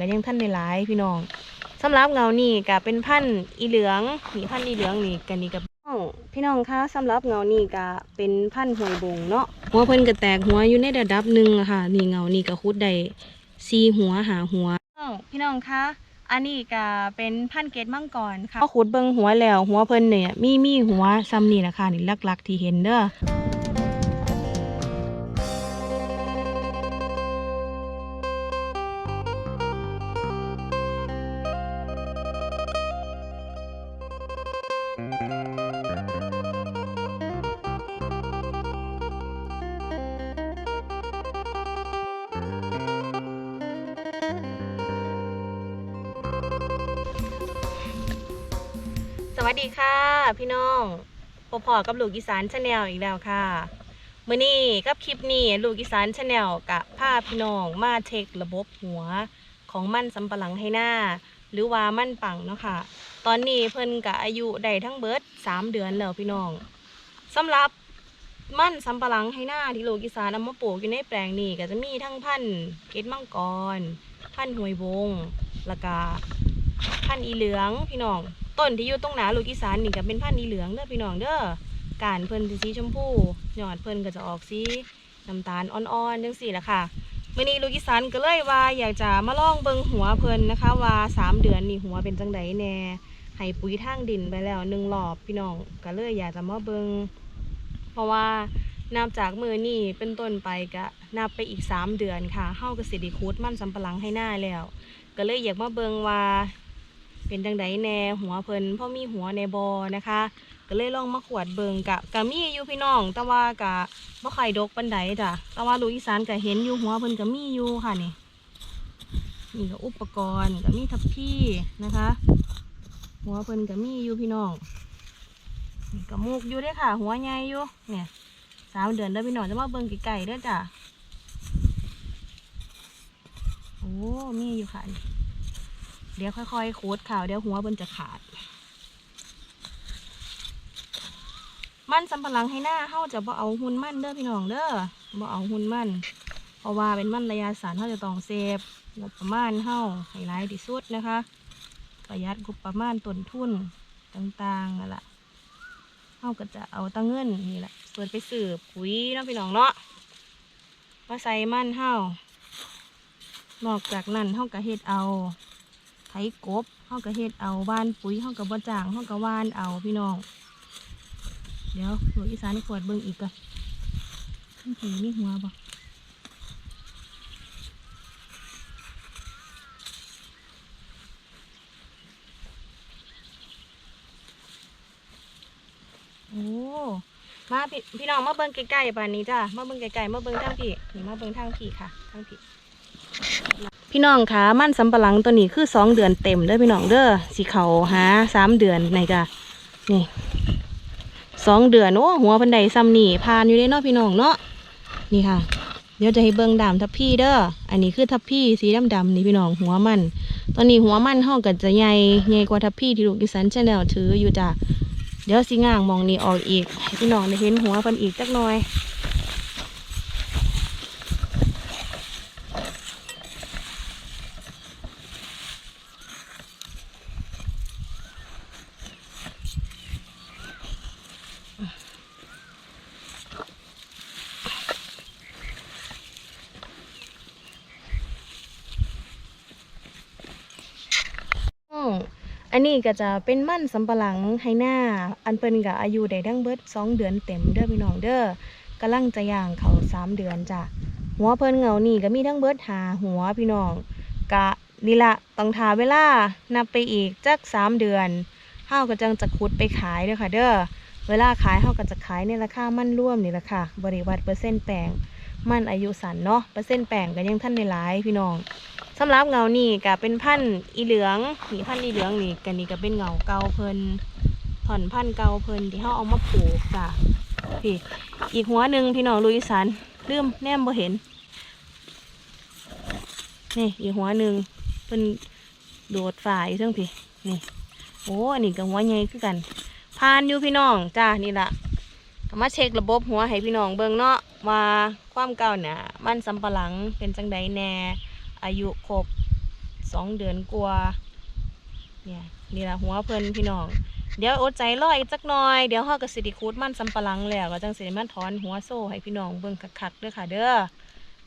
ก็ยังท่านได้หลายพี่น้องสำหรับเงานี่ก็เป็นพันธุ์อีเหลืองนี่พันธุ์อีเหลืองนี่กันนี่กับพี่น้องคะสำหรับเงานี่ก็เป็นพันธุ์หวยบงเนาะหัวเพิ่นก็แตกหัวอยู่ในระดับหนึ่งอะค่ะ นี่เงานี่ก็คุดได้สี่หัวหาหัวพี่น้องคะอันนี้ก็เป็นพันธุ์เกตมังกรค่ะพอขุดเบิ่งหัวแล้ว หัวเพิ่นเนี่ยมีมีหัวซ้ำนี่นะคะนี่ลักๆที่เห็นเด้อ วัสดีค่ะ พี่น้องพบพอกับลูกอีสานชาแนลอีกแล้วค่ะมื่อนี้กับคลิปนี้ลูกอีสานชาแนลกับพาพี่น้องมาเช็คระบบหัวของมันสำปะหลังให้หน้า หรือว่ามันปังเนาะค่ะ ตอนนี้เพิ่นกับอายุได้ทั้งเบิร์ดสามเดือนแล้วพี่น้องสำหรับมันสำปะหลังให้หน้าที่ลูกอีสานเอามาปลูกอยู่ในแปลงนี้ก็จะมีทั้งพันธุ์เกตมังกร พันธุ์หวยบงแล้วก็พันธุ์อีเหลืองพี่น้อง ต้นที่อยู่ตรงหนาลูกอีสานนี่ก็เป็นพันธุ์อีเหลืองเด้อพี่น้องเด้อการเพิ่นสิสีชมพูหยอดเพิ่นก็จะออกสีน้ำตาลอ่อนๆจังสี่แหละค่ะมื่อนี้ลูกอีสานก็เลยว่าอยากจะมาลองเบิงหัวเพิ่นนะคะว่าสามเดือนนี่หัวเป็นจังไดแน่ให้ปุ๋ยทางดินไปแล้วหนึ่งรอบพี่น้องก็เลยอยากจะมาเบิงเพราะว่านับจากมือนี่เป็นต้นไปก็นับไปอีกสามเดือนค่ะเฮาก็สิได้คูดมั่นสำปะหลังให้หน้าแล้ว ก็เลยอยากมาเบิงว่า เป็นจังไดแน่หัวเพิ่นพ่อมีหัวในบอนะคะ ก็เลยลองมาขวดเบิงกะกะมีอยู่พี่น้อง แต่ว่ากะบ่ค่ดกปานใดจ้ะแต่ว่าลูกอีสานก็เห็นอยู่หัวเพิ่นก็มีอยู่ค่ะนี่นี่ก็อุปกรณ์ก็มีทับพี่นะคะ หัวเพิ่นก็มีอยู่พี่น้องนี่ก็มุกอยู่ด้วยค่ะ หัวใหญ่อยู่เนี่ยสามเดือนเด้พี่น้องจะมาเบิ่งไก่ๆด้อจ้ะโอ้มีอยู่ค่ะนี่ เดี๋ยวค่อยๆขูดข่าวเดี๋ยวหัวมันจะขาด มันสำปะหลังให้หน้าเฮาจะบ่เอาหุ่นมันเด้อพี่น้องเด้อบ่เอาหุ่นมันเพราะว่าเป็นมันระยะสั้นเฮาจะต้องเซฟงบประมาณเฮาให้หลายที่สุดนะคะ ประหยัดงบประมาณต้นทุนต่างๆนั่นแหละเฮาก็จะเอาตังเงินนี่แหละเปิดไปสืบปุ๋ยนาะพี่น้องเนาะมาใส่มันเฮานอกจากนั้นเฮาก็เฮ็ดเอา ถกบเฮาก็เฮ็ดเอาบ้านปุ๋ยเฮาก็บ่จ้างเฮาก็ว่านเอาพี่น้อง เดี๋ยวหลวงอีสานขวดเบิ่งอีกก่อนทั้งผีมีหัวบ่โอ้มาพี่พี่น้องมาเบิ่งใกล้ๆป่านนี้จ้ามาเบิ่งไกลๆมาเบิ่งทางพี่นี่มาเบิ่งทางพี่ค่ะทางพี่ พี่น้องคะมันสำปะหลังตัวนี้คือสองเดือนเต็มเด้อพี่น้องเด้อสีเขาหาสามเดือนไหนจ้ะนี่สองเดือนโอ้หัวพันไดซ้ำนี่พานอยู่ได้เนาะพี่น้องเนาะนี่ค่ะ เดี๋ยวจะให้เบิ่งดามทับพี่เด้ออันนี้คือทับพี่สีดำดำนี่พี่น้องหัวมัน ตอนนี้หัวมันห้องก็จะใหญ่ใหญ่กว่าทับพี่ที่ลูกดิสันชาแนลถืออยู่จ้ะเดี๋ยวสิง่างมองนี่ออกอีกให้พี่น้องได้เห็นหัวเพันอีกจักหน่อย อืม อันนี้ก็จะเป็นมั่นสำปะหลังให้หน้าอันเปิ้นก็อายุได้ทั้งเบิดสองเดือนเต็มเด้อพี่น้องเด้อกำลังจะย่างเขาสามเดือนจ้ะหัวเพิ่นเงานี่ก็มีทั้งเบิดหาหัวพี่น้องกะนี่ละต้องทาเวลานับไปอีกจักสามเดือนเฮาก็จังจะขุดไปขายเด้อค่ะ เด้อเวลาขายเฮาก็จะขายในราคามั่นร่วมนี่แหละค่ะ บริวัตเปอร์เซ็นต์แปลง มั่นอายุสั้นเนาะเปอร์เซ็นต์แปลงก็ยังท่านในหลายพี่น้อง สำหรับเงานี่ก็เป็นพันธ์อีเหลืองนี่พันธ์อีเหลืองนี่กันนี่ก็เป็นเงาเก่าเพิ่นถอนพันธ์เก่าเพิ่นที่เขาเอามาปลูกจ้ะพี่อีกหัวหนึ่งพี่น้องลุยสันลืมแนมบ่เห็น นี่อีกหัวหนึ่งเป็นโดดฝ่ายเรื่องพี่นี่โอ้อันนี้ก็หัวใหญ่คือกันพานอยู่พี่น้องจ้านี่ละก็มาเช็คระบบหัวให้พี่น้องเบิ่งเนาะว่าความเก่าเนี่ยมันสำปะหลังเป็นจังใดแน่ อายุครบสองเดือนกว่าเนี่ยนี่ละหัวเพิ่นพี่น้อง เดี๋ยวอดใจรออีกจักหน่อย เดี๋ยวเฮาก็สิได้คูดมันสำปะหลังแล้วก็จังสิได้มาถอนหัวโซ่ให้พี่น้องเบิ่งคักๆเด้อค่ะ เด้อ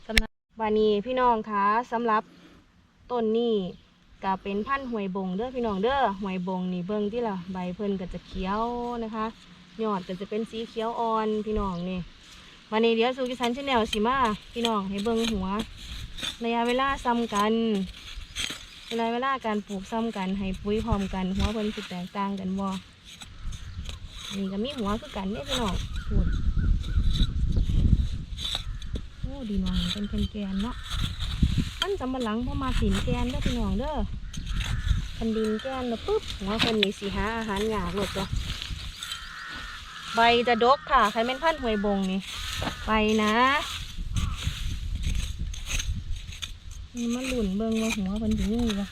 สำหรับบานี้พี่น้องคะสำหรับต้นนี้ก็เป็นพันธุ์หวยบงเด้อพี่น้องเด้อหวยบงนี่เบิ่งที่ละใบเพิ่นก็จะเขียวนะคะยอดก็จะเป็นสีเขียวอ่อนพี่น้องนี่วันนี้เดี๋ยวสูกิสันชแนลสิมาพี่น้องให้เบิ่งหัว ระยะเวลาซ้ำกันเวลาเวลาการปลูกซ้ำกัน ให้ปุ๋ยพร้อมกัน หัวเพิ่นสิแตกต่างกันบ่นี่ก็มีหัวคือกันเนี่ยพี่น้องพูดโอ้ดีน้องเป็นเป็นแกนเนาะมันสำปะหลังพอมาสินแกนเด้อพี่น้องเด้อคันดินแกนแล้วปุ๊บหัวเพิ่นนี่สิหาอาหารหยากหลดจ้ะใบจะดกค่ะ ใครเป็นพันหวยบงนี่ใบนะ มันมาหลุนเบิ่งว่าหัวเพิ่นถึงนี่วะ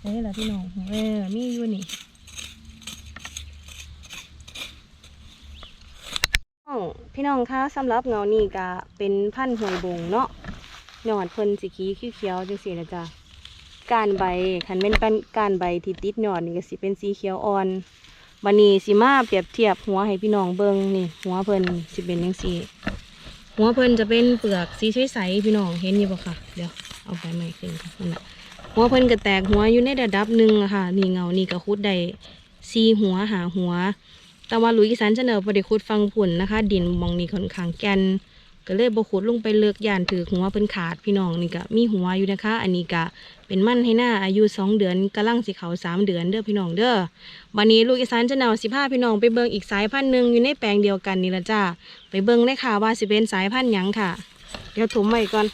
เฮ้ยล่ะพี่น้องเออมีอยู่นี่พี่น้องคะสำหรับเงานี่ก็เป็นพันธุ์หวยบงเนาะยอดเพิ่นสีขีเขียวจังสีนะจ๊ะการใบคันเป็นการใบที่ติดยอดนี่ก็สิเป็นสีเขียวอ่อน บันนี้สิมาเปรียบเทียบหัวให้พี่น้องเบิ่งนี่ หัวเพิ่นสิเป็นจังซี่หัวเพิ่นจะเป็นเปลือกสีใสๆพี่น้องเห็นอยู่บ่ค่ะเดี๋ยวเอาไปใหม่ขึ้นค่ะนั่นน่ะหัวเพิ่นก็แตกหัวอยู่ในระดับหนึ่งอะค่ะ นี่เงานี่ก็คุดได้ซีหัวหาหัว แต่ว่าหลุยส์อีสานเสนอบ่ได้คุดฟังผุ่นะคะ ดินมองนี่ค่อนข้างแกนก็เลยบ่ขุดลงไปเลิกยานถือหัวเพิ่นขาดพี่น้องนี่ก็มีหัวอยู่นะคะ อันนี้ก็ เป็นมั่นให้หน้าอายุสองเดือนกำลังสิเขาสามเดือนเด้อพี่น้องเด้อวันนี้ลูกอีสานจะเนาสิพาพี่น้องไปเบิ่งอีกสายพันธุ์หนึ่งอยู่ในแปลงเดียวกันนี่ละจ้าไปเบิ่งเลยค่ะว่าสิเป็นสายพันธุ์หยังค่ะ เดี๋ยวถมไว้ก่อน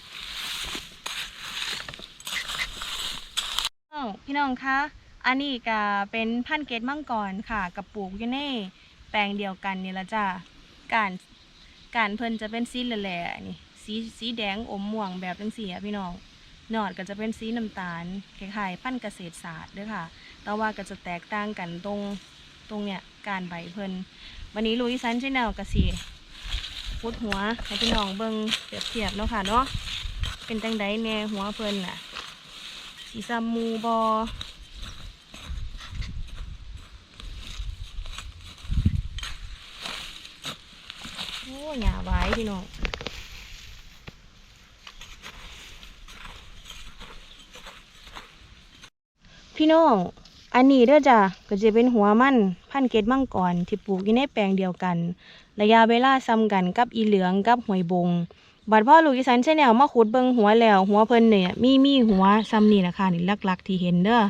พี่น้องคะอันนี้ก็เป็นพันธุ์เกตมังกรค่ะกับปลูกอยู่ในแปลงเดียวกันนี่ละจ้าการการเพิ่นจะเป็นสีแหล่ๆนี่สีสีแดงอมม่วงแบบจังสีอะพี่น้อง นอดก็จะเป็นสีน้ำตาลคล้ายๆพันเกษตรศาสตร์ด้วยค่ะ แต่ว่าก็จะแตกต่างกันตรงตรงเนี่ยการใบเพิ่นวันนี้ลุยซันชแนลกสีพุดหัวให้พี่น้องเบิ่งเปรียบเทียบเนาะค่ะเนาะเป็นจังไดแน่หัวเพิ่นน่ะสีซัมมูบอโอ้หยาไว้พี่น้อง พี่น้อง อันนี้เด้อจ้ะก็จะเป็นหัวมันพันเกตมังกรที่ปลูกอยู่ในแปลงเดียวกัน ระยะเวลาซ้ำกันกับอีเหลืองกับหวยบง บัดพ่อลูกอีสานใช่แนวมาขุดเบิงหัวแล้ว หัวเพิ่นเนี่ยมีมีหัวซ้ำนี่นะคะนี่ลักๆที่เห็นเด้อ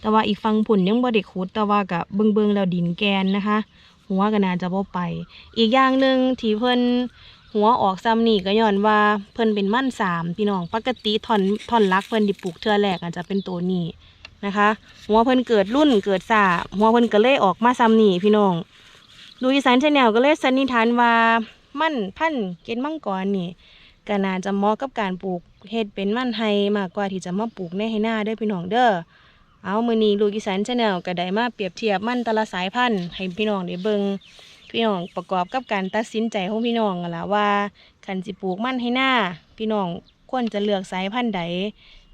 แต่ว่าอีกฝั่งผุ่นยังบ่ได้ขุดแต่ว่ากับเบิงเบิงแล้วดินแกนนะคะ หัวก็น่าจะบ่ไป อีกอย่างหนึ่งที่เพิ่นหัวออกซ้ำนี่ก็ย้อนว่าเพิ่นเป็นมั่นสามพี่น้องปกติท่อนท่อนลักเพิ่นที่ปลูกเทือแรกอาจจะเป็นตัวนี้ นะคะหัวเพิ่นเกิดรุ่นเกิดสาหัวเพิ่นก็เลยออกมาซ้ำนี่พี่น้องดูอีสานชแนลก็เลยสันนิษฐานว่ามั่นพันเกณฑ์มังกรนี่ก็น่าจะเหมาะกับการปลูกเฮ็ดเป็นมั่นไฮมากกว่าที่จะมาปลูกในไฮนาเด้อพี่น้องเด้อเอามือนี้ลูกอีสานชาแนลก็ได้มาเปรียบเทียบมั่นแต่ละสายพันธุ์ให้พี่น้องได้เบิ่งพี่น้องประกอบกับการตัดสินใจของพี่น้องนั่นละว่าคันสิปลูกมั่นไฮนาพี่น้องควรจะเลือกสายพันธุ์ใด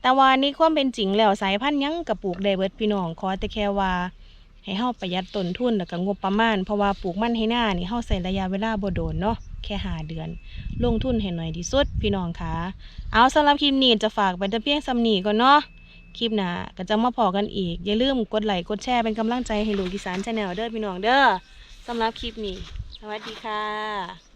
แต่ว่านี่ความเป็นจริงแล้วสายพันธุ์ยังก็ปลูกได้เบิดพี่น้องขอแต่แค่ว่า ให้เฮาประหยัดต้นทุนแล้วก็งบประมาณ เพราะว่าปลูกมันไฮนานี่เฮาใช้ระยะเวลาบ่โดนเนาะแค่หาเดือน ลงทุนให้หน่อยที่สุดพี่น้องคะเอาสำหรับคลิปนี้จะฝากไปแต่เพียงสำนีก่อนเนาะคลิปหน้าก็จะมาพอกันอีก อย่าลืมกดไลค์กดแชร์เป็นกำลังใจให้ลูกอีสานชาแนลเด้อพี่น้องเด้อสำหรับคลิปนี้ สวัสดีค่ะ